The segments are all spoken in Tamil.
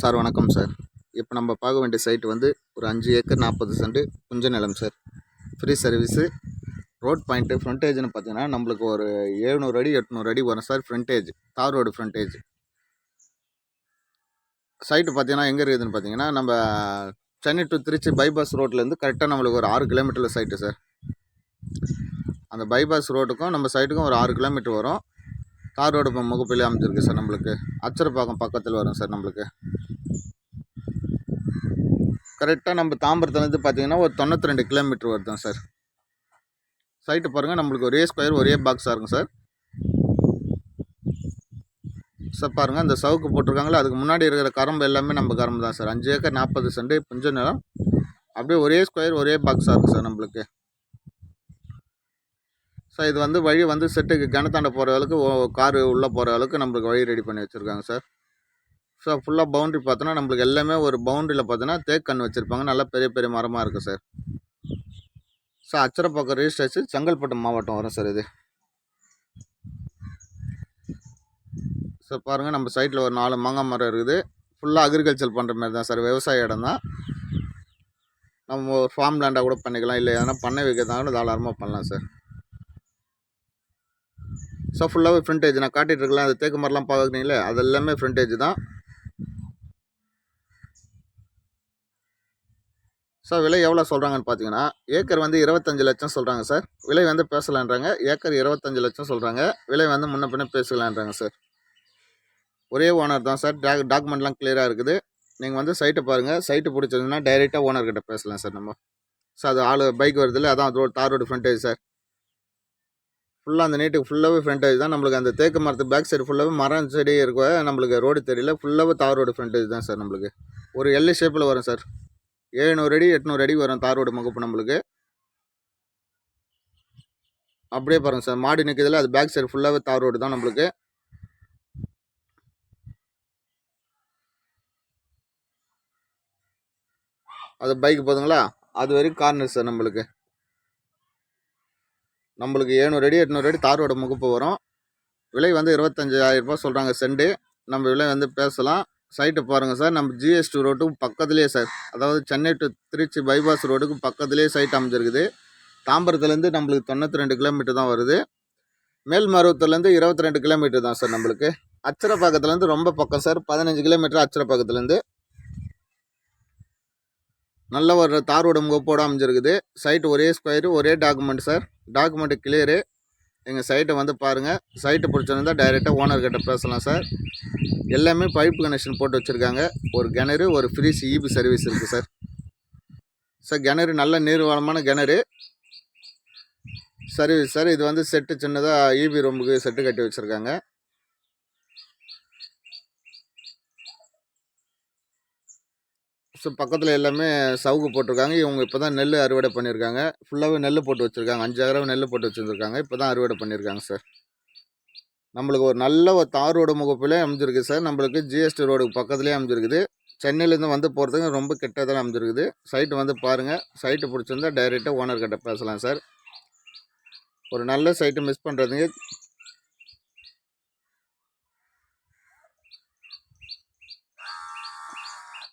சார் வணக்கம் சார். இப்போ நம்ம பார்க்க வேண்டிய சைட் வந்து ஒரு அஞ்சு ஏக்கர் நாற்பது சென்ட் குஞ்ச நிலம் sir. Free service road point ஃப்ரண்டேஜ்னு பார்த்தீங்கன்னா நம்மளுக்கு ஒரு எழுநூறு அடி எட்நூறு அடி வரும் sir frontage tar road frontage site பார்த்தீங்கன்னா எங்கே இருக்குதுன்னு பார்த்தீங்கன்னா நம்ம சென்னை டு திருச்சி பைபாஸ் ரோட்லேருந்து கரெக்டாக நம்மளுக்கு ஒரு ஆறு கிலோமீட்டரில் சைட்டு சார். அந்த பைபாஸ் ரோட்டுக்கும் நம்ம சைட்டுக்கும் ஒரு ஆறு கிலோமீட்டர் வரும். தார் முகப்பிலே அமைஞ்சிருக்கு சார் நம்மளுக்கு. அச்சரப்பாக்கம் பக்கத்தில் வரும் சார் நம்மளுக்கு. கரெக்டாக நம்ம தாம்பரத்துலேருந்து பார்த்தீங்கன்னா ஒரு தொண்ணூற்றி ரெண்டு கிலோமீட்டர் வருதும் சார். சைட்டு பாருங்கள் நம்மளுக்கு ஒரே ஸ்கொயர் ஒரே பாக்ஸாக இருக்கும் சார். சார் பாருங்கள் அந்த சவுக்கு போட்டிருக்காங்களே அதுக்கு முன்னாடி இருக்கிற கரம்பு எல்லாமே நம்ம கரம்பு தான் சார். அஞ்சு ஏக்கர் நாற்பது சென்ட் புஞ்ச நிலம். அப்படியே ஒரே ஸ்கொயர் ஒரே பாக்ஸாக இருக்கும் சார் நம்மளுக்கு. ஸோ இது வந்து வழி வந்து செட்டுக்கு கிணத்தாண்ட போகிற அளவுக்கு காரு உள்ளே போகிற அளவுக்கு நம்மளுக்கு வழி ரெடி பண்ணி வச்சுருக்காங்க சார் ஸோ ஃபுல்லாக பவுண்ட்ரி பார்த்தோன்னா நம்மளுக்கு எல்லாமே ஒரு பவுண்ட்ரியில் பார்த்தோன்னா தேக்கன்று வச்சுருப்பாங்க. நல்லா பெரிய பெரிய மரமாக இருக்குது sir so Acharapakkam registration Chengalpattu மாவட்டம் வரும் சார் இது. ஸோ பாருங்கள் நம்ம சைட்டில் ஒரு நாலு மாங்காய் மரம் இருக்குது. ஃபுல்லாக அக்ரிகல்ச்சர் பண்ணுற மாதிரி தான் சார் விவசாய இடம் தான். நம்ம ஃபார்ம் லேண்டாக கூட பண்ணிக்கலாம். இல்லை எதனா பண்ணை வைக்கிறதா தாராளமாக பண்ணலாம் சார் ஸோ ஃபுல்லாகவே ஃப்ரண்டேஜ் நான் காட்டிகிட்டு இருக்கலாம் அது தேக்கு மரம்லாம் பார்க்குறீங்களே அது எல்லாமே ஃப்ரண்டேஜ் தான். ஸோ விலை எவ்வளோ சொல்கிறாங்கன்னு பார்த்தீங்கன்னா ஏக்கர் வந்து இருபத்தஞ்சு லட்சம் சொல்கிறாங்க சார் விலை வந்து பேசலான்றாங்க ஏக்கர் இருபத்தஞ்சு லட்சம் சொல்கிறாங்க விலை வந்து முன்ன பின்ன பேசலான்றாங்க சார் ஒரே ஓனர் தான் சார் டாக் டாக்குமெண்ட்லாம் கிளியராக இருக்குது. நீங்கள் வந்து சைட்டை பாருங்கள் சைட்டு பிடிச்சிருந்தீங்கன்னா டைரெக்டாக ஓனர்கிட்ட பேசலாம் சார் நம்ம. சார் அது ஆள் பைக் வருதுல்ல அதான் அதோட தார் ரோடு ஃப்ரண்டேஜ் சார் ஃபுல்லாக அந்த நீட்டுக்கு ஃபுல்லாகவே ஃப்ரண்டேஜ் தான். நம்மளுக்கு அந்த தேக்கு மரத்து பேக் சைடு ஃபுல்லாகவே மரம் செடி இருக்க நம்மளுக்கு ரோடு தெரியல. ஃபுல்லாகவே தார் ரோடு ஃப்ரண்டேஜ் தான் சார் நம்மளுக்கு. ஒரு எல்லை ஷேப்பில் வரும் சார். எழுநூறு அடி எட்நூறு அடி வரும் தார் ரோடு முகப்பு நம்மளுக்கு. அப்படியே பாருங்கள் சார். மாடி நிற்கிறதுல அது பேக் சைடு ஃபுல்லாகவே தார் ரோடு தான் நம்மளுக்கு. அது பைக் போதுங்களா? அது வரைக்கும் கார்னர் சார் நம்மளுக்கு. நம்மளுக்கு ஏழ்நூறு அடி எட்நூறு அடி தாரோட முகப்பு வரும். விலை வந்து இருபத்தஞ்சாயிரம் ரூபாய் சொல்கிறாங்க செண்டு. நம்ம விலை வந்து பேசலாம். சைட்டு பாருங்கள் சார் நம்ம ஜிஎஸ்டி ரோட்டுக்கு பக்கத்துலேயே சார் அதாவது சென்னை டு திருச்சி பைபாஸ் ரோடுக்கு பக்கத்துலேயே சைட் அமைஞ்சிருக்குது. தாம்பரத்துலேருந்து நம்மளுக்கு தொண்ணூற்றி ரெண்டு கிலோமீட்டர் தான் வருது. மேல்மருவத்துலேருந்து இருபத்தி ரெண்டு கிலோமீட்டர் தான் சார் நம்மளுக்கு. அச்சரப்பாக்கத்துலேருந்து ரொம்ப பக்கம் சார் பதினஞ்சு கிலோமீட்டர் அச்சரப்பாக்கத்துலேருந்து. நல்ல ஒரு தாரோட முகப்போடு அமைஞ்சிருக்குது. சைட் ஒரே ஸ்கொயரு ஒரே டாக்குமெண்ட் சார் டாக்குமெண்ட்டு கிளியரு எங்கள் சைட்டை வந்து பாருங்கள் சைட்டை பிடிச்சிருந்தால் டைரெக்டாக ஓனர்கிட்ட பேசலாம் சார் எல்லாமே பைப் கனெக்ஷன் போட்டு வச்சுருக்காங்க. ஒரு கிணறு ஒரு ஃப்ரீ இபி சர்வீஸ் இருக்குது சார் சார் கிணறு நல்ல நீர்வளமான கிணறு. சர்வீஸ் சார் இது வந்து செட்டு சின்னதாக இபி ரூமுக்கு செட்டு கட்டி வச்சுருக்காங்க. பக்கத்தில் எல்லாமே சவுக்கு போட்டிருக்காங்க. இவங்க இப்போ தான் நெல் அறுவடை பண்ணியிருக்காங்க ஃபுல்லாகவே நெல் போட்டு வச்சுருக்காங்க. அஞ்சு அஞ்சாயிரம் நெல் போட்டு வச்சுருக்காங்க இப்போ தான் அறுவடை பண்ணியிருக்காங்க சார். நம்மளுக்கு ஒரு நல்ல ஒரு தார் ரோடு முகப்பிலே அமைஞ்சிருக்கு சார். நம்மளுக்கு ஜிஎஸ்டி ரோடுக்கு பக்கத்துலேயே அமைஞ்சிருக்குது. சென்னையிலேருந்து வந்து போகிறதுக்கு ரொம்ப கிட்டத்தில் அமைஞ்சிருக்குது. சைட்டு வந்து பாருங்கள் சைட்டு பிடிச்சிருந்தா டைரெக்டாக ஓனர்கிட்ட பேசலாம் சார். ஒரு நல்ல சைட்டு மிஸ் பண்ணுறதுங்க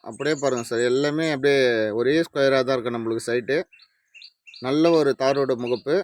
அப்படியே பாருங்கள் சார். எல்லாமே அப்படியே ஒரே ஸ்கொயராக தான் இருக்குது நம்மளுக்கு சைட்டு நல்ல ஒரு தாரோட முகப்பு.